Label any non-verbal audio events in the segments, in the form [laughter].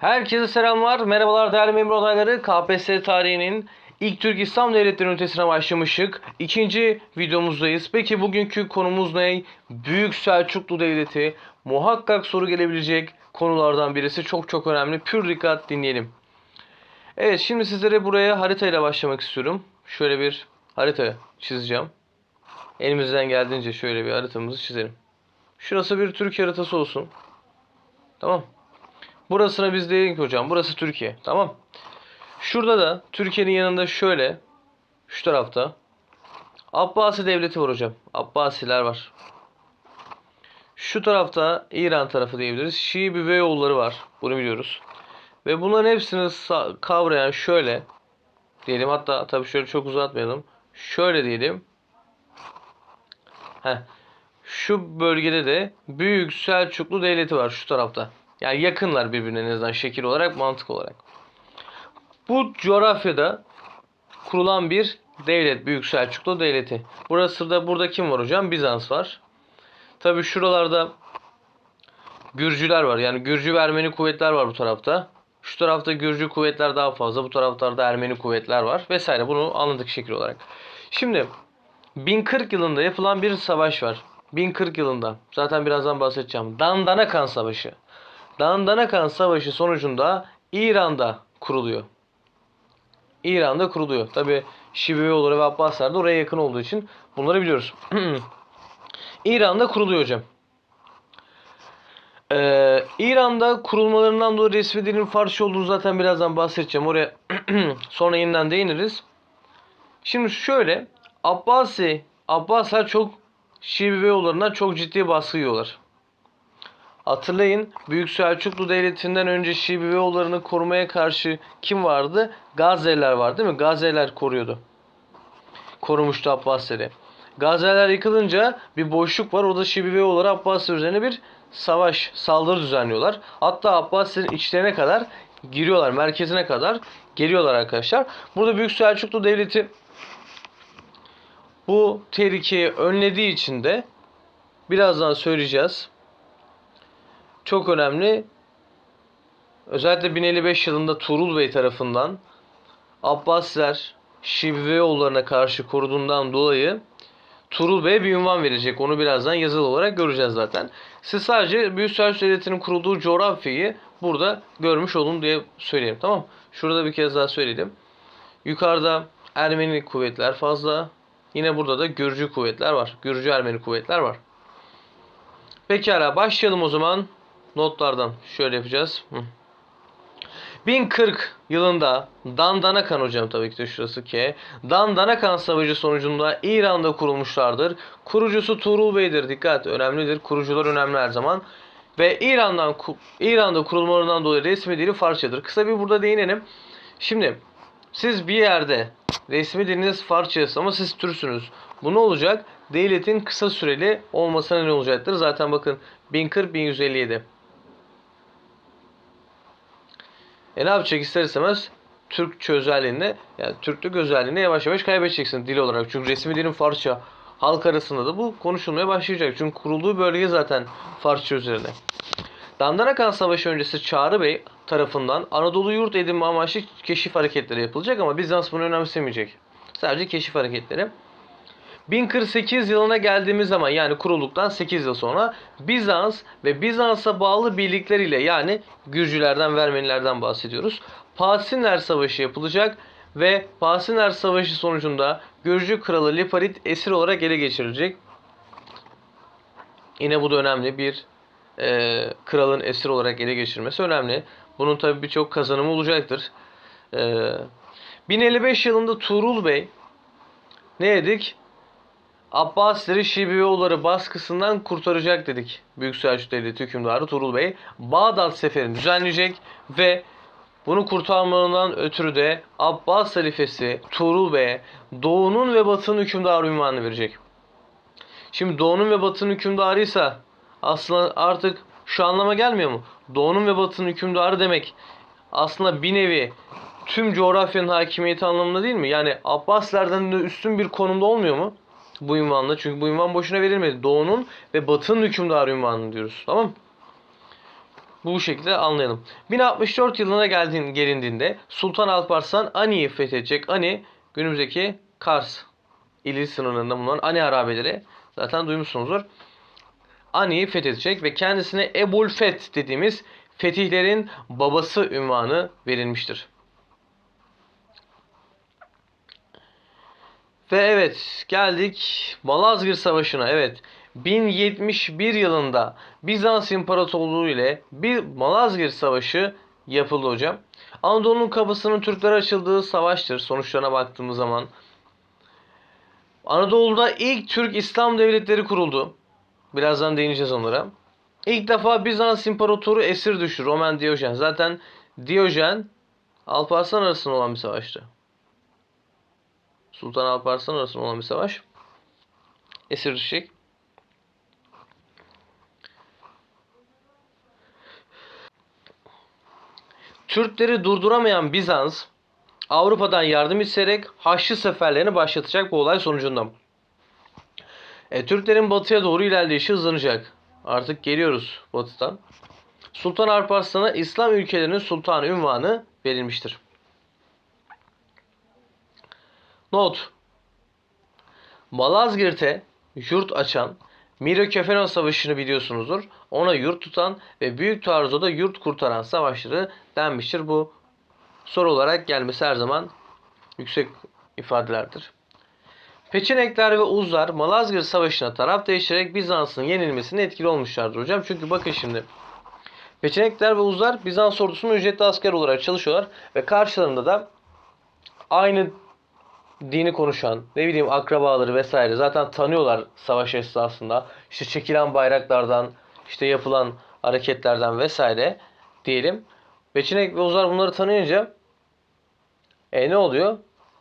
Herkese selamlar, merhabalar değerli memur adayları. KPSS tarihinin ilk Türk İslam Devletleri ünitesine başlamıştık. İkinci videomuzdayız. Peki bugünkü konumuz ne? Büyük Selçuklu Devleti. Muhakkak soru gelebilecek konulardan birisi. Çok çok önemli. Pür dikkat dinleyelim. Evet şimdi sizlere buraya haritayla başlamak istiyorum. Şöyle bir harita çizeceğim. Elimizden geldiğince şöyle bir haritamızı çizelim. Şurası bir Türkiye haritası olsun. Tamam. Burasına biz diyelim ki hocam burası Türkiye. Tamam. Şurada da Türkiye'nin yanında şöyle şu tarafta Abbasi devleti var hocam. Abbasiler var. Şu tarafta İran tarafı diyebiliriz. Şii Büveyoğulları var. Bunu biliyoruz. Ve bunların hepsini kavrayan şöyle diyelim. Hatta tabii şöyle çok uzatmayalım. Şöyle diyelim. Heh. Şu bölgede de Büyük Selçuklu Devleti var şu tarafta. Yani yakınlar birbirine en azından şekil olarak, mantık olarak. Bu coğrafyada kurulan bir devlet, Büyük Selçuklu Devleti. Burası da burada kim var hocam? Bizans var. Tabi şuralarda Gürcüler var. Yani Gürcü ve Ermeni kuvvetler var bu tarafta. Şu tarafta Gürcü kuvvetler daha fazla. Bu taraflarda Ermeni kuvvetler var. Vesaire. Bunu anladık şekil olarak. Şimdi 1040 yılında yapılan bir savaş var. 1040 yılında. Zaten birazdan bahsedeceğim. Dandanakan Savaşı. Dandanakan Savaşı sonucunda İran'da kuruluyor. İran'da kuruluyor. Tabi Şibeyoğulları ve Abbasiler de oraya yakın olduğu için bunları biliyoruz. [clears throat] İran'da kuruluyor hocam. Ee, İran'da kurulmalarından dolayı resmi dilin Farsça olduğunu zaten birazdan bahsedeceğim. Oraya [clears throat] sonra yeniden değiniriz. Şimdi şöyle Abbasi Abbaslar çok Şii Beyoğullarına çok ciddi baskı yiyorlar. Hatırlayın Büyük Selçuklu Devleti'nden önce Şii Beyoğullarını korumaya karşı kim vardı? Gazze'liler var değil mi? Gazze'liler koruyordu. Korumuştu Abbasileri. Gazze'liler yıkılınca bir boşluk var. Orada Şii Beyoğulları Abbasi üzerine bir savaş, saldırı düzenliyorlar. Hatta Abbasilerin içlerine kadar giriyorlar. Merkezine kadar geliyorlar arkadaşlar. Burada Büyük Selçuklu Devleti bu tehlikeyi önlediği için de birazdan söyleyeceğiz. Çok önemli. Özellikle 1055 yılında Tuğrul Bey tarafından Abbasiler Şibeyoğullarına karşı koruduğundan dolayı Tuğrul Bey'e bir ünvan verecek. Onu birazdan yazılı olarak göreceğiz zaten. Siz sadece Büyük Selçuk Devleti'nin kurulduğu coğrafyayı burada görmüş olun diye söyleyeyim. Tamam Şurada bir kez daha söyleyelim. Yukarıda Ermeni kuvvetler fazla. Yine burada da Gürcü kuvvetler var. Gürcü Ermeni kuvvetler var. Pekala başlayalım o zaman. Notlardan şöyle yapacağız. Hı. 1040 yılında Dandanakan hocam tabii ki de şurası K. Dandanakan Savaşı sonucunda İran'da kurulmuşlardır. Kurucusu Tuğrul Bey'dir. Dikkat önemlidir. Kurucular önemli her zaman. Ve İran'dan İran'da kurulmalarından dolayı resmi dili Farsçadır. Kısa bir burada değinelim. Şimdi siz bir yerde resmi diliniz Farsça ama siz Türksünüz. Bu ne olacak? Devletin kısa süreli olmasına ne olacaktır? Zaten bakın 1040-1157. E ne yapacak ister istemez? Türkçe özelliğini, yani Türklük özelliğini yavaş yavaş kaybedeceksin dil olarak. Çünkü resmi dilin Farsça. Halk arasında da bu konuşulmaya başlayacak. Çünkü kurulduğu bölge zaten Farsça üzerine. Dandanakan Savaşı öncesi Çağrı Bey tarafından Anadolu yurt edinme amaçlı keşif hareketleri yapılacak ama Bizans bunu önemsemeyecek. Sadece keşif hareketleri. 1048 yılına geldiğimiz zaman yani kurulduktan 8 yıl sonra Bizans ve Bizans'a bağlı birlikler ile yani Gürcülerden ve Ermenilerden bahsediyoruz. Pasinler Savaşı yapılacak ve Pasinler Savaşı sonucunda Gürcü kralı Liparit esir olarak ele geçirilecek. Yine bu da önemli bir e, kralın esir olarak ele geçirmesi önemli. Bunun tabi birçok kazanımı olacaktır. E, 1055 yılında Tuğrul Bey ne dedik? Abbasileri Şibiyoğulları baskısından kurtaracak dedik. Büyük Selçuk Devleti hükümdarı Tuğrul Bey Bağdat seferini düzenleyecek ve bunu kurtarmalarından ötürü de Abbas halifesi Tuğrul Bey'e Doğu'nun ve Batı'nın hükümdarı ünvanını verecek. Şimdi Doğu'nun ve Batı'nın hükümdarıysa aslında artık şu anlama gelmiyor mu? Doğu'nun ve Batı'nın hükümdarı demek aslında bir nevi tüm coğrafyanın hakimiyeti anlamında değil mi? Yani Abbaslerden de üstün bir konumda olmuyor mu? Bu ünvanla. Çünkü bu ünvan boşuna verilmedi. Doğu'nun ve Batı'nın hükümdarı ünvanını diyoruz. Tamam bu şekilde anlayalım. 1064 yılına geldiğin, gelindiğinde Sultan Alparslan Ani'yi fethedecek. Ani günümüzdeki Kars ili sınırlarında bulunan Ani harabeleri zaten duymuşsunuzdur. Ani'yi fethedecek ve kendisine Ebul Feth dediğimiz fetihlerin babası ünvanı verilmiştir. Ve evet geldik Malazgirt Savaşı'na. Evet 1071 yılında Bizans İmparatorluğu ile bir Malazgirt Savaşı yapıldı hocam. Anadolu'nun kapısının Türklere açıldığı savaştır sonuçlarına baktığımız zaman. Anadolu'da ilk Türk İslam devletleri kuruldu. Birazdan değineceğiz onlara. İlk defa Bizans İmparatoru esir düştü Roman Diyojen. Zaten Diyojen Alparslan arasında olan bir savaştı. Sultan Alparslan arasında olan bir savaş. Esir düşecek. Türkleri durduramayan Bizans Avrupa'dan yardım isteyerek Haçlı seferlerini başlatacak bu olay sonucunda. E, Türklerin batıya doğru ilerleyişi hızlanacak. Artık geliyoruz batıdan. Sultan Alparslan'a İslam ülkelerinin sultanı ünvanı verilmiştir. Not. Malazgirt'e yurt açan Miro Kefeno Savaşı'nı biliyorsunuzdur. Ona yurt tutan ve Büyük Taarruz'da da yurt kurtaran savaşları denmiştir. Bu soru olarak gelmesi her zaman yüksek ifadelerdir. Peçenekler ve Uzlar Malazgirt Savaşı'na taraf değiştirerek Bizans'ın yenilmesine etkili olmuşlardır hocam. Çünkü bakın şimdi Peçenekler ve Uzlar Bizans ordusunun ücretli asker olarak çalışıyorlar ve karşılarında da aynı dini konuşan, ne bileyim akrabaları vesaire zaten tanıyorlar savaş esnasında. İşte çekilen bayraklardan, işte yapılan hareketlerden vesaire diyelim. Peçenek ve Uzlar bunları tanıyınca e ne oluyor?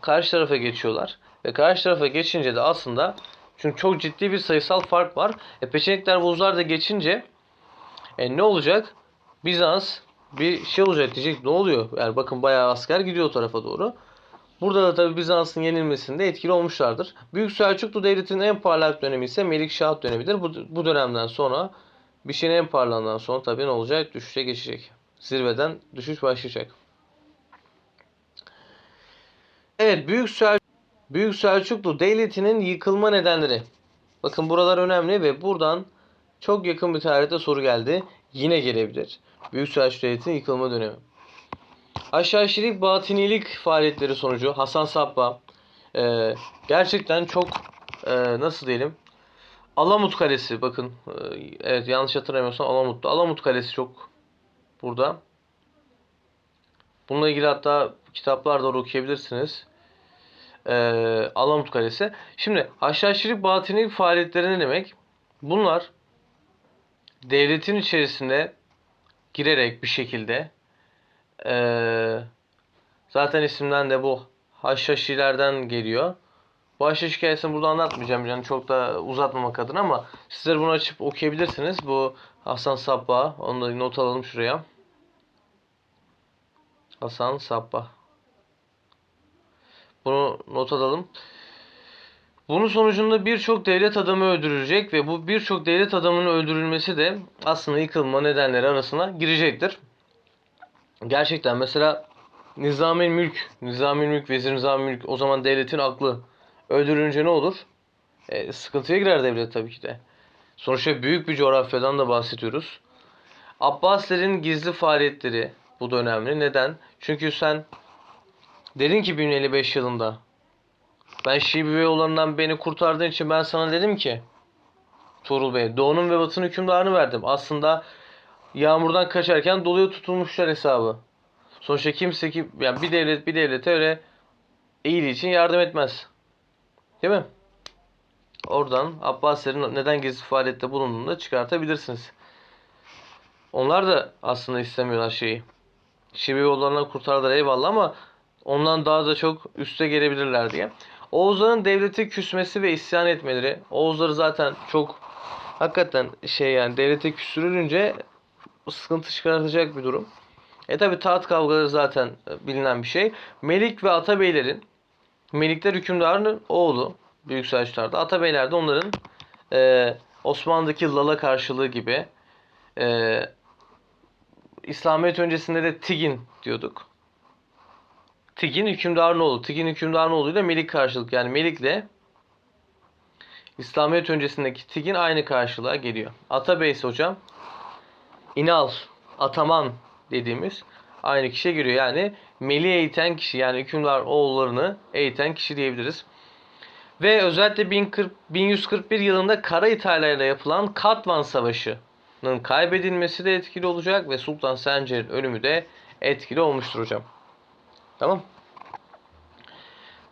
Karşı tarafa geçiyorlar. Ve karşı tarafa geçince de aslında çünkü çok ciddi bir sayısal fark var. E peçenekler ve uzlar da geçince e ne olacak? Bizans bir şey olacak diyecek. Ne oluyor? Yani bakın bayağı asker gidiyor o tarafa doğru. Burada da tabi Bizans'ın yenilmesinde etkili olmuşlardır. Büyük Selçuklu Devleti'nin en parlak dönemi ise Melikşah dönemidir. Bu, bu dönemden sonra bir şeyin en parlağından sonra tabi ne olacak? Düşüşe geçecek. Zirveden düşüş başlayacak. Evet Büyük Selçuklu Büyük Selçuklu Devleti'nin yıkılma nedenleri. Bakın buralar önemli ve buradan çok yakın bir tarihte soru geldi. Yine gelebilir. Büyük Selçuklu Devleti'nin yıkılma dönemi. Aşağı batinilik faaliyetleri sonucu Hasan Sabbah e, gerçekten çok e, nasıl diyelim Alamut Kalesi bakın e, evet yanlış hatırlamıyorsam Alamut'ta. Alamut Kalesi çok burada. Bununla ilgili hatta kitaplar da okuyabilirsiniz e, Alamut Kalesi. Şimdi haşhaşilik batinilik faaliyetleri ne demek? Bunlar devletin içerisinde girerek bir şekilde e, zaten isimden de bu haşhaşilerden geliyor. Bu haşhaş hikayesini burada anlatmayacağım yani çok da uzatmamak adına ama sizler bunu açıp okuyabilirsiniz. Bu Hasan Sabbah. Onu da not alalım şuraya. Hasan Sabbah. Bunu not alalım. Bunun sonucunda birçok devlet adamı öldürülecek ve bu birçok devlet adamının öldürülmesi de aslında yıkılma nedenleri arasına girecektir. Gerçekten mesela Nizami Mülk, Nizami Mülk, Vezir Nizami Mülk o zaman devletin aklı öldürülünce ne olur? E, sıkıntıya girer devlet tabii ki de. Sonuçta büyük bir coğrafyadan da bahsediyoruz. Abbasilerin gizli faaliyetleri bu da önemli. Neden? Çünkü sen Dedin ki 1055 yılında. Ben Şii Beyoğulları'ndan beni kurtardığın için ben sana dedim ki Tuğrul Bey doğunun ve batının hükümdarını verdim. Aslında yağmurdan kaçarken doluya tutulmuşlar hesabı. Sonuçta kimse ki yani bir devlet bir devlete öyle iyiliği için yardım etmez. Değil mi? Oradan Abbasilerin neden gizli faaliyette bulunduğunu da çıkartabilirsiniz. Onlar da aslında istemiyorlar şeyi. Şibi yollarına kurtardılar eyvallah ama ondan daha da çok üste gelebilirler diye. Oğuzların devleti küsmesi ve isyan etmeleri. Oğuzları zaten çok hakikaten şey yani devlete küsürülünce sıkıntı çıkartacak bir durum. E tabi taht kavgaları zaten bilinen bir şey. Melik ve Atabeylerin Melikler hükümdarının oğlu Büyük Selçuklar'da. Atabeyler de onların e, Osmanlı'daki Lala karşılığı gibi e, İslamiyet öncesinde de Tigin diyorduk. Tigin hükümdarınoğlu. Tigin hükümdarınoğlu ile Melik karşılık. Yani Melik'le İslamiyet öncesindeki Tigin aynı karşılığa geliyor. Atabey ise hocam İnal, Ataman dediğimiz aynı kişiye giriyor. Yani Melih'i eğiten kişi yani hükümdar oğullarını eğiten kişi diyebiliriz. Ve özellikle 1040, 1141 yılında Kara İtalya ile yapılan Katvan Savaşı'nın kaybedilmesi de etkili olacak ve Sultan Sencer'in ölümü de etkili olmuştur hocam. Tamam.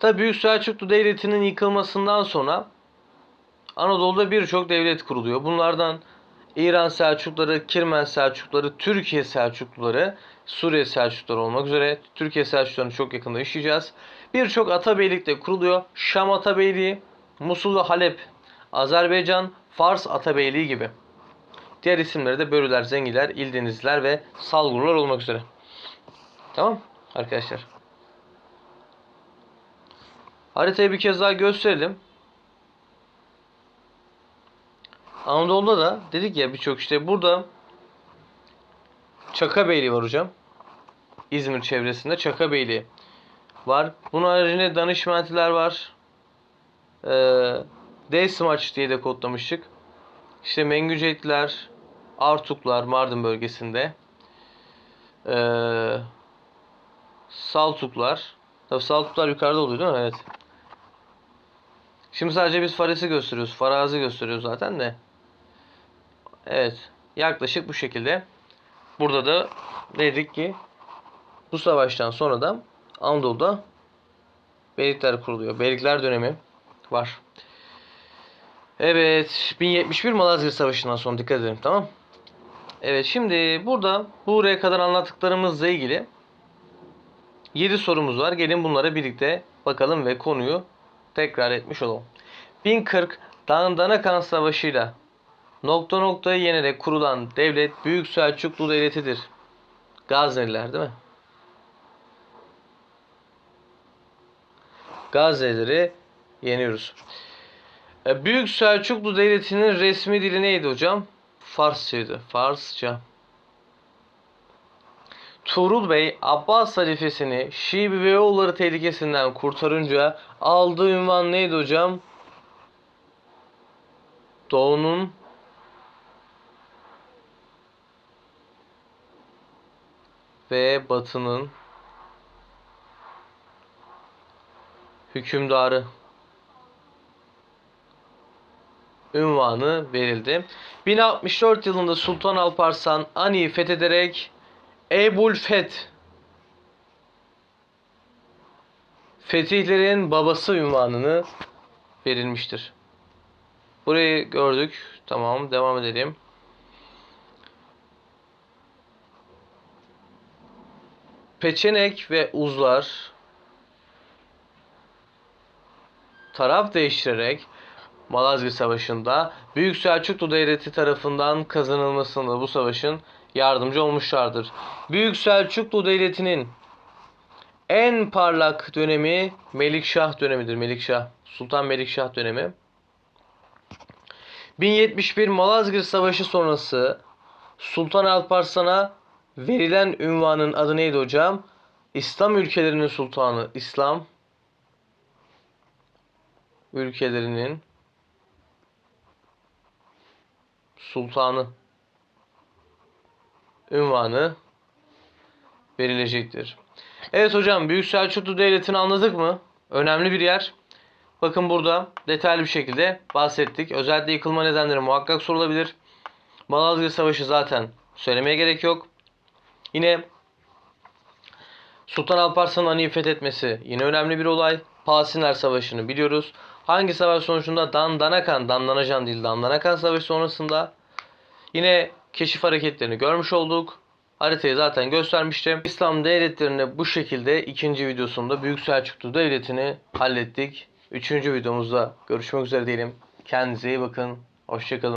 Tabi Büyük Selçuklu Devleti'nin yıkılmasından sonra Anadolu'da birçok devlet kuruluyor. Bunlardan İran Selçukluları, Kirmen Selçukluları, Türkiye Selçukluları, Suriye Selçukluları olmak üzere Türkiye Selçuklularını çok yakında işleyeceğiz. Birçok atabeylik de kuruluyor. Şam Atabeyliği, Musul ve Halep, Azerbaycan, Fars Atabeyliği gibi. Diğer isimleri de Börüler, Zengiler, İldenizler ve Salgurlar olmak üzere. Tamam arkadaşlar. Haritayı bir kez daha gösterelim. Anadolu'da da dedik ya birçok işte burada Çakabeyli var hocam. İzmir çevresinde Çakabeyli var. Bunun haricinde Danışmentiler var. Ee, Desmaç diye de kodlamıştık. İşte Mengücekler, Artuklar Mardin bölgesinde. Ee, Saltuklar. Tabii Saltuklar yukarıda oluyor değil mi? Evet. Şimdi sadece biz Fares'i gösteriyoruz. Faraz'ı gösteriyoruz zaten de. Evet. Yaklaşık bu şekilde. Burada da dedik ki bu savaştan sonra da Anadolu'da beylikler kuruluyor. Beylikler dönemi var. Evet. 1071 Malazgirt Savaşı'ndan sonra dikkat edelim tamam. Evet şimdi burada buraya kadar anlattıklarımızla ilgili 7 sorumuz var. Gelin bunlara birlikte bakalım ve konuyu tekrar etmiş olalım. 1040 Danakan Savaşı'yla nokta noktayı yenerek kurulan devlet Büyük Selçuklu Devleti'dir. Gazneliler değil mi? Gazneleri yeniyoruz. E, Büyük Selçuklu Devleti'nin resmi dili neydi hocam? Farsçaydı. Farsça. Tuğrul Bey Abbas halifesini Şii ve oğulları tehlikesinden kurtarınca aldığı ünvan neydi hocam? Doğu'nun ve Batı'nın hükümdarı ünvanı verildi. 1064 yılında Sultan Alparslan Ani'yi fethederek Ebul Feth Fetihlerin babası ünvanını verilmiştir. Burayı gördük. Tamam devam edelim. Peçenek ve Uzlar taraf değiştirerek Malazgirt Savaşı'nda Büyük Selçuklu Devleti tarafından kazanılmasında bu savaşın yardımcı olmuşlardır. Büyük Selçuklu Devleti'nin en parlak dönemi Melikşah dönemidir. Melikşah, Sultan Melikşah dönemi. 1071 Malazgirt Savaşı sonrası Sultan Alparslan'a verilen ünvanın adı neydi hocam? İslam ülkelerinin sultanı. İslam ülkelerinin sultanı ünvanı verilecektir. Evet hocam Büyük Selçuklu Devleti'ni anladık mı? Önemli bir yer. Bakın burada detaylı bir şekilde bahsettik. Özellikle yıkılma nedenleri muhakkak sorulabilir. Malazgirt Savaşı zaten söylemeye gerek yok. Yine Sultan Alparslan'ın Ani'yi fethetmesi yine önemli bir olay. Pasinler Savaşı'nı biliyoruz. Hangi savaş sonucunda Dan Danakan, Dan Danajan değil Dan Danakan Savaşı sonrasında yine keşif hareketlerini görmüş olduk. Haritayı zaten göstermiştim. İslam devletlerini bu şekilde ikinci videosunda Büyük Selçuklu Devleti'ni hallettik. Üçüncü videomuzda görüşmek üzere diyelim. Kendinize iyi bakın. Hoşçakalın.